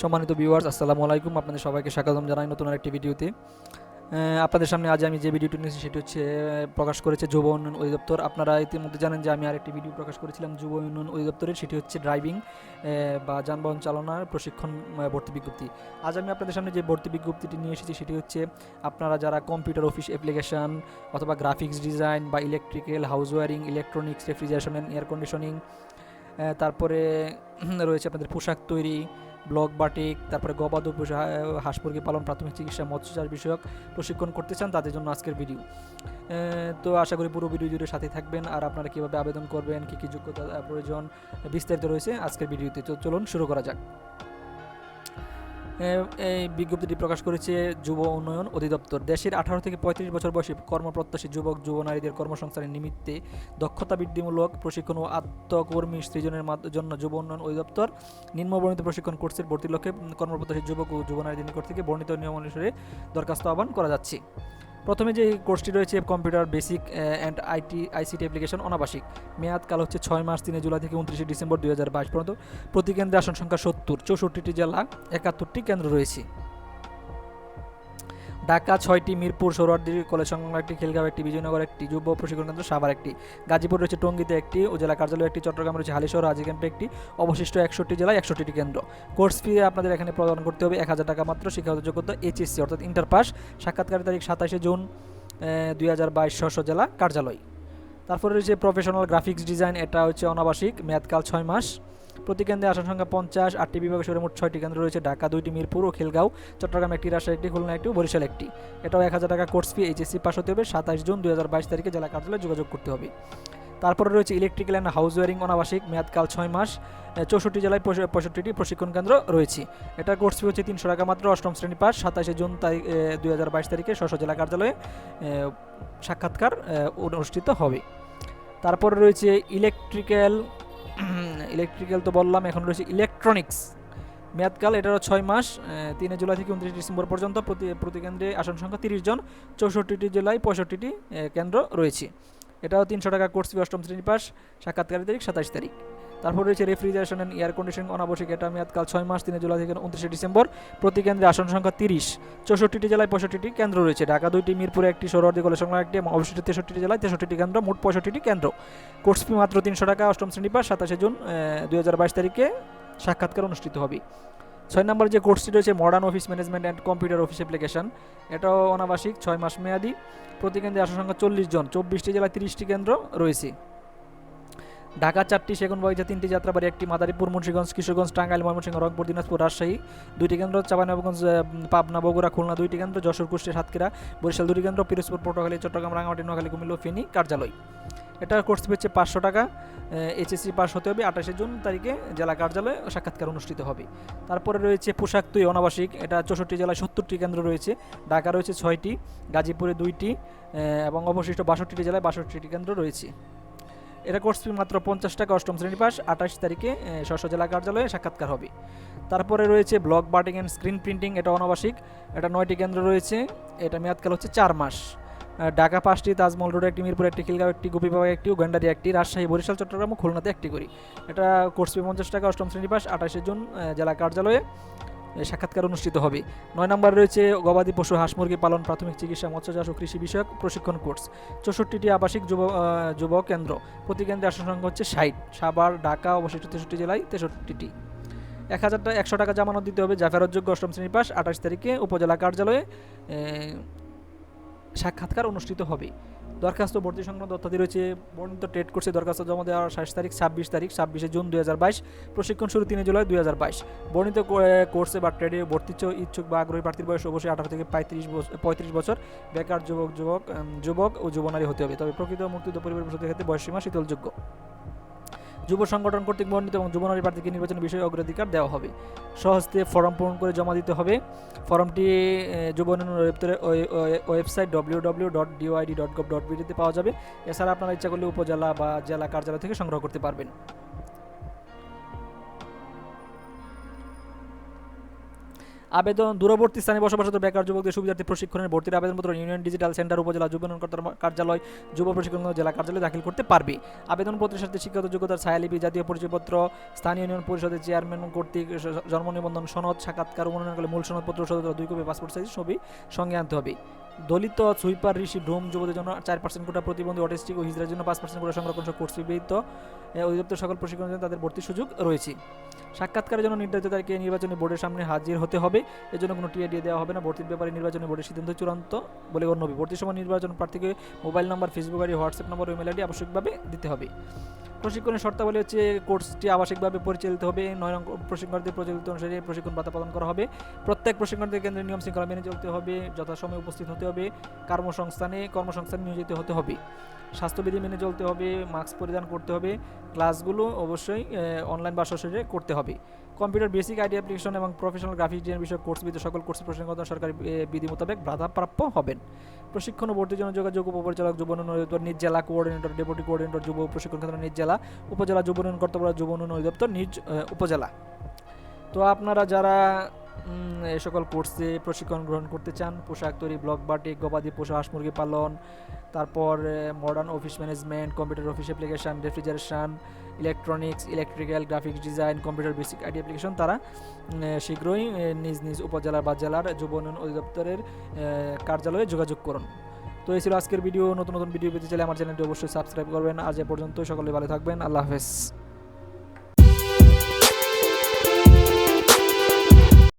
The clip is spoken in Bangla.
সম্মানিত ভিউয়ার্স আসসালামু আলাইকুম। আপনাদের সবাইকে স্বাগতম জানাই নতুন আরেকটি ভিডিওতে। আপনাদের সামনে আজ আমি যে ভিডিওটি নিয়েছি, সেটি হচ্ছে প্রকাশ করেছে যুব উন্নয়ন অধিদপ্তর। আপনারা ইতিমধ্যে জানেন যে আমি আরেকটি ভিডিও প্রকাশ করেছিলাম যুব উন্নয়ন অধিদপ্তরের, সেটি হচ্ছে ড্রাইভিং বা যানবাহন চালনার প্রশিক্ষণ ভর্তি বিজ্ঞপ্তি। আজ আমি আপনাদের সামনে যে ভর্তি বিজ্ঞপ্তিটি নিয়ে এসেছি, সেটি হচ্ছে, আপনারা যারা কম্পিউটার অফিস অ্যাপ্লিকেশন অথবা গ্রাফিক্স ডিজাইন বা electrical house wiring electronics refrigeration and air conditioning তারপরে রয়েছে আপনাদের পোশাক তৈরি ব্লক বাটিক, তারপরে গবাদি পশু হাঁস মুরগি পালন, প্রাথমিক চিকিৎসা মৎস্য চাষ বিষয়ক প্রশিক্ষণ করতে চান তাদের জন্য আজকের ভিডিও তো আশা করি পুরো ভিডিও জুড়ে সাথে থাকবেন। আর আপনারা কীভাবে আবেদন করবেন, কী কী যোগ্যতা প্রয়োজন, বিস্তারিত রয়েছে আজকের ভিডিওতে তো চলুন শুরু করা যাক। এই বিজ্ঞপ্তিটি প্রকাশ করেছে যুব উন্নয়ন অধিদপ্তর। দেশের আঠারো থেকে পঁয়ত্রিশ বছর বয়সী কর্মপ্রত্যাশী যুবক যুব নারীদের কর্মসংস্থানের নিমিত্তে দক্ষতা বৃদ্ধিমূলক প্রশিক্ষণ ও আত্মকর্মী সৃজনের জন্য যুব উন্নয়ন অধিদপ্তর নিম্নবর্ণিত প্রশিক্ষণ কোর্সের ভর্তির লক্ষ্যে কর্মপ্রত্যাশী যুবক ও যুব নারীদের নিকট থেকে বর্ণিত নিয়ম অনুসারে দরখাস্ত আহ্বান করা যাচ্ছে। প্রথমে যে কোর্সটি রয়েছে, computer, basic and IT, ICT application অনাবাসিক। মেয়াদকাল হচ্ছে ছয় মাস তিনে জুলাই থেকে উনত্রিশে ডিসেম্বর দুই হাজার বাইশ পর্যন্ত। প্রতি কেন্দ্রে আসন সংখ্যা সত্তর, চৌষট্টিটি জেলা, একাত্তরটি কেন্দ্র রয়েছে। ঢাকা ছয়টি, মিরপুর সৌরার্দি কলেজ সংলগ্ন একটি, খেলগাঁও একটি, বিজয়নগর একটি, যুব প্রশিক্ষণ কেন্দ্র সাভার একটি, গাজীপুর রয়েছে টঙ্গীতে একটি ও জেলা কার্যালয় একটি, চট্টগ্রাম রয়েছে হালিশহর, হাজি ক্যাম্পে একটি, অবশিষ্ট একষট্টি জেলায় একষট্টিটি কেন্দ্র। কোর্স ফি আপনাদের এখানে প্রদান করতে হবে এক হাজার টাকা মাত্র, শিক্ষাগত যোগ্যতা এইচএসসি অর্থাৎ ইন্টার পাস সাক্ষাৎকারের তারিখ সাতাশে জুন দুই হাজার বাইশ ছশো জেলা কার্যালয়। তারপরে রয়েছে প্রফেশনাল গ্রাফিক্স ডিজাইন এটা হচ্ছে অনাবাসিক, মেয়াদকাল ছয় মাস। প্রতি কেন্দ্রে আসন সংখ্যা পঞ্চাশ, আটটি বিভাগ সরে মোট ছয়টি কেন্দ্র রয়েছে, ঢাকা, দুইটি মিরপুর ও খিলগাঁও, চট্টগ্রাম একটি, রাজশাহী একটি খুলনা একটি বরিশাল একটি। এটাও এক হাজার টাকা কোর্স ফি, এইচএসসি পাস হতে হবে সাতাশ জুন দু হাজার বাইশ তারিখে জেলা কার্যালয়ে যোগাযোগ করতে হবে। তারপরে রয়েছে ইলেকট্রিক্যাল অ্যান্ড হাউস ওয়ারিং অনাবাসিক, মেয়াদকাল ছয় মাস চৌষট্টি জেলায় পঁয়ষট্টিটি প্রশিক্ষণ কেন্দ্র রয়েছে। এটা কোর্স ফি হচ্ছে তিনশো টাকা মাত্র, অষ্টম শ্রেণি পাস সাতাশে জুন তারিখ দুই হাজার বাইশ তারিখে স্ব জেলা কার্যালয়ে সাক্ষাৎকার অনুষ্ঠিত হবে। তারপরে রয়েছে ইলেকট্রিক্যাল ইলেকট্রিক্যাল তো বললাম, এখন রয়েছে ইলেকট্রনিক্স মেয়াদকাল এটারও ছয় মাস তিন জুলাই থেকে উনত্রিশ ডিসেম্বর পর্যন্ত প্রতি প্রতি কেন্দ্রে আসন সংখ্যা তিরিশ জন, চৌষট্টিটি জেলায় পঁয়ষট্টিটি কেন্দ্র রয়েছে। এটাও তিনশো টাকা কোর্স অষ্টম শ্রেণি পাস, সাক্ষাৎকারের তারিখ সাতাশ তারিখ। তারপর রয়েছে রেফ্রিজারেশন অ্যান্ড এয়ার কন্ডিশনিং অনাবশ্যক, এটা মেয়াদকাল ছয় মাস, তিনে জুলাই থেকে উনত্রিশে ডিসেম্বর। প্রতি কেন্দ্রে আসন সংখ্যা তিরিশ। চৌষট্টিটি জেলায় পঁয়ষট্টিটি কেন্দ্র রয়েছে। ঢাকা দুইটি, মিরপুরে একটি সৌরদি কলেজ সংলগ্ন একটি এবং অবশিষ্ট তেষট্টিটি জেলায় তেষট্টিটি কেন্দ্র, মোট পঁয়ষট্টিটি কেন্দ্র। কোর্স ফি মাত্র তিনশো টাকা, অষ্টম শ্রেণি পাস, সাতাশে জুন দুই হাজার বাইশ তারিখে সাক্ষাৎকার অনুষ্ঠিত হবে। ছয় নম্বর যে কোর্সটি রয়েছে modern office management and computer office application এটাও অনাবাসিক, ছয় মাস মেয়াদি। প্রতি কেন্দ্রে আসন সংখ্যা চল্লিশ জন, চব্বিশটি জেলায় তিরিশটি কেন্দ্র রয়েছে। ঢাকা চারটি সেগুন বাগিচা, তিনটি যাত্রাবাড়ি, একটি মাদারীপুর, মুন্সিগঞ্জ, কিশোরগঞ্জ, টাঙ্গাইল, ময়মনসিংহ, রংপুর, দিনাজপুর, রাজশাহী, দুইটি কেন্দ্র, চাঁপাইনবাবগঞ্জ পাবনা, বগুড়া, খুলনা, দুইটি কেন্দ্র, যশোর কুষ্টি সাতক্ষীরা, বরিশাল, দুটি কেন্দ্র, পিরোজপুর, পটুয়াখালী, চট্টগ্রাম রাঙামাটি নোয়াখালী, কুমিল্লা, ফেনী, কার্যালয়। এটা কোর্স হচ্ছে পাঁচশো টাকা এইচএসসি পাস হতে হবে, আঠাশে জুন তারিখে জেলা কার্যালয়ে সাক্ষাৎকার অনুষ্ঠিত হবে। তারপরে রয়েছে পোশাক তুই অনাবাসিক, এটা চৌষট্টি জেলায় সত্তরটি কেন্দ্র রয়েছে, ঢাকা রয়েছে ছয়টি, গাজীপুরে দুইটি এবং অবশিষ্ট বাষট্টিটি জেলায় বাষট্টিটি কেন্দ্র রয়েছে। এটা কোর্স ফি মাত্র পঞ্চাশ টাকা, অষ্টম শ্রেণি পাস, আঠাশ তারিখে শস্য জেলা কার্যালয়ে সাক্ষাৎকার হবে। তারপরে রয়েছে ব্লক বার্টিং অ্যান্ড স্ক্রিন প্রিন্টিং এটা অনাবাসিক। এটা নয়টি কেন্দ্র রয়েছে, এটা মেয়াদকাল হচ্ছে চার মাস। ঢাকা পাঁচটি, তাজমহল রোড একটি, মিরপুর একটি, খিলগাঁও একটি গোপীবাগ একটি গন্ডারি একটি, রাজশাহী, বরিশাল, চট্টগ্রাম ও খুলনাতে একটি করি। এটা কোর্স ফি পঞ্চাশ টাকা, অষ্টম শ্রেণি পাস, আঠাশে জুন জেলা কার্যালয়ে। সাক্ষাৎকার অনুষ্ঠিত হবে। নয় নম্বর রয়েছে গবাদি পশু হাঁস মুরগি পালন, প্রাথমিক চিকিৎসা মৎস্য চাষ ও কৃষি বিষয়ক প্রশিক্ষণ কোর্স। চৌষট্টিটি আবাসিক যুব যুব কেন্দ্র। প্রতি কেন্দ্রে আসন সংখ্যা হচ্ছে ষাট। সাভার, ঢাকা, অবশিষ্ট তেষট্টি জেলায় তেষট্টিটি। এক হাজার একশো টাকা জামানত দিতে হবে যা ফেরতযোগ্য অষ্টম শ্রেণি পাস, আঠাশ তারিখে উপজেলা কার্যালয়ে সাক্ষাৎকার অনুষ্ঠিত হবে। দরখাস্ত ভর্তি সংক্রান্ত তথ্যাদি রয়েছে, বর্ণিত ট্রেড কোর্সে দরখাস্ত জমা দেওয়ার শেষ তারিখ, ছাব্বিশ তারিখ, ছাব্বিশে জুন দুই হাজার বাইশ, প্রশিক্ষণ শুরু তিন জুলাই দুই হাজার বাইশ। বর্ণিত কোর্সে বা ট্রেডে ভর্তি ইচ্ছু- ইচ্ছুক বা আগ্রহী প্রার্থীর বয়স অবশ্যই আঠারো থেকে পঁয়ত্রিশ বছর পঁয়ত্রিশ বছর। বেকার যুবক যুবক যুবক ও যুবনারী হতে হবে। তবে প্রকৃত মুক্তিযুদ্ধ পরিবার ক্ষেত্রে বয়সীমা শীতলযোগ্য। যুব সংগঠন কর্তৃক মনোনীত এবং যুবনারী প্রার্থীকে নির্বাচনের বিষয়ে অগ্রাধিকার দেওয়া হবে। সহজতে ফর্ম পূরণ করে জমা দিতে হবে। ফর্মটি যুব উন্নয়ন website W W dot DOID dot gov dot বিডিতে পাওয়া যাবে। এছাড়া আপনারা ইচ্ছা করলে উপজেলা বা জেলা কার্যালয় থেকে সংগ্রহ করতে পারবেন। আবেদন দূরবর্তী স্থানে বসবাসরত বেকার যুবকদের সুবিধার্থে প্রশিক্ষণের ভর্তির আবেদনপত্র ইউনিয়ন ডিজিটাল সেন্টার উপজেলা যুব উন্নয়ন কর্তার কার্যালয়, যুব প্রশিক্ষণ জেলা কার্যালয়ে দাখিল করতে পারবে। আবেদনপত্রের সাথে শিক্ষাগত যোগ্যতার ছায়ালিপি জাতীয় পরিচয়পত্র, স্থানীয় ইউনিয়ন পরিষদের চেয়ারম্যান কর্তৃক জন্ম নিবন্ধন সনদ, সাক্ষাৎকার অনুমোদনকালে মূল সনদপত্র সদর দুই কপি পাসপোর্ট সাইজ ছবি সঙ্গে আনতে হবে। দলিত সুইপার ঋষি ডোম যুবদের জন্য চার পার্সেন্ট কোটা প্রতিবন্ধী, অটিস্টিক ও হিজড়ার জন্য পাঁচ পার্সেন্ট কোটা সংরক্ষণ কোর্স বিহিত অধিদপ্তর সকল প্রশিক্ষণের জন্য তাদের ভর্তির সুযোগ রয়েছে। সাক্ষাৎকারের জন্য নির্ধারিত তারিখে নির্বাচনী বোর্ডের সামনে হাজির হতে হবে। এজন্য কোনো টিআইডিএ দেওয়া হবে না। ভর্তির ব্যাপারে নির্বাচনী বোর্ডের সিদ্ধান্ত চূড়ান্ত বলে গণ্য হবে। ভর্তির সময় নির্বাচন প্রার্থীকে mobile number, Facebook ID, WhatsApp number email ID আবশ্যিকভাবে দিতে হবে। প্রশিক্ষণের শর্তাবলী হচ্ছে কোর্সটি আবাসিকভাবে পরিচালিত হবে। নয় নং প্রচলিত অনুসারে প্রশিক্ষণ ভাতা প্রদান করা হবে। প্রত্যেক প্রশিক্ষণার্থী কেন্দ্রের নিয়ম শৃঙ্খলা মেনে চলতে হবে, যথাসময়ে উপস্থিত হতে হবে, কর্মসংস্থানে কর্মসংস্থানে নিয়োজিত হতে হবে। স্বাস্থ্যবিধি মেনে চলতে হবে, মাস্ক পরিধান করতে হবে, ক্লাসগুলো অবশ্যই অনলাইন বা সরাসরি করতে হবে। কম্পিউটার বেসিক আইডি অ্যাপ্লিকেশন এবং প্রফেশনাল গ্রাফিক ডিজাইন বিষয়ক কোর্স বিধি সকল কোর্স প্রশিক্ষণ সরকারি বিধি মোতাবেক বাধাপ্রাপ্য হবেন। প্রশিক্ষণ ও ভর্তির জন্য যোগাযোগ, উপপরিচালক, যুব নিজ জেলা কোঅর্ডিনেটর, ডেপুটি কোঅর্ডিনেটর, যুব প্রশিক্ষণ কেন্দ্র, নিজ জেলা উপজেলা যুব উন্নয়ন কর্তব্য যুব উন্নয়ন অধিদপ্তর, নিজ উপজেলা। তো আপনারা যারা এই সকল কোর্সে প্রশিক্ষণ গ্রহণ করতে চান, পোশাক তৈরি, ব্লক বাটিক, গবাদি পশু, হাঁস মুরগি পালন, তারপর modern office management computer office application refrigeration electronics electrical graphics design computer basic ID application তারা শীঘ্রই নিজ নিজ উপজেলা বা জেলার যুব উন্নয়ন অধিদপ্তরের কার্যালয়ে যোগাযোগ করুন। তো এই ছিল আজকের ভিডিও। নতুন নতুন ভিডিও পেতে চাইলে আমার চ্যানেলটি অবশ্যই সাবস্ক্রাইব করবেন। আজ এ পর্যন্ত সকলে ভালো থাকবেন। আল্লাহ হাফেজ।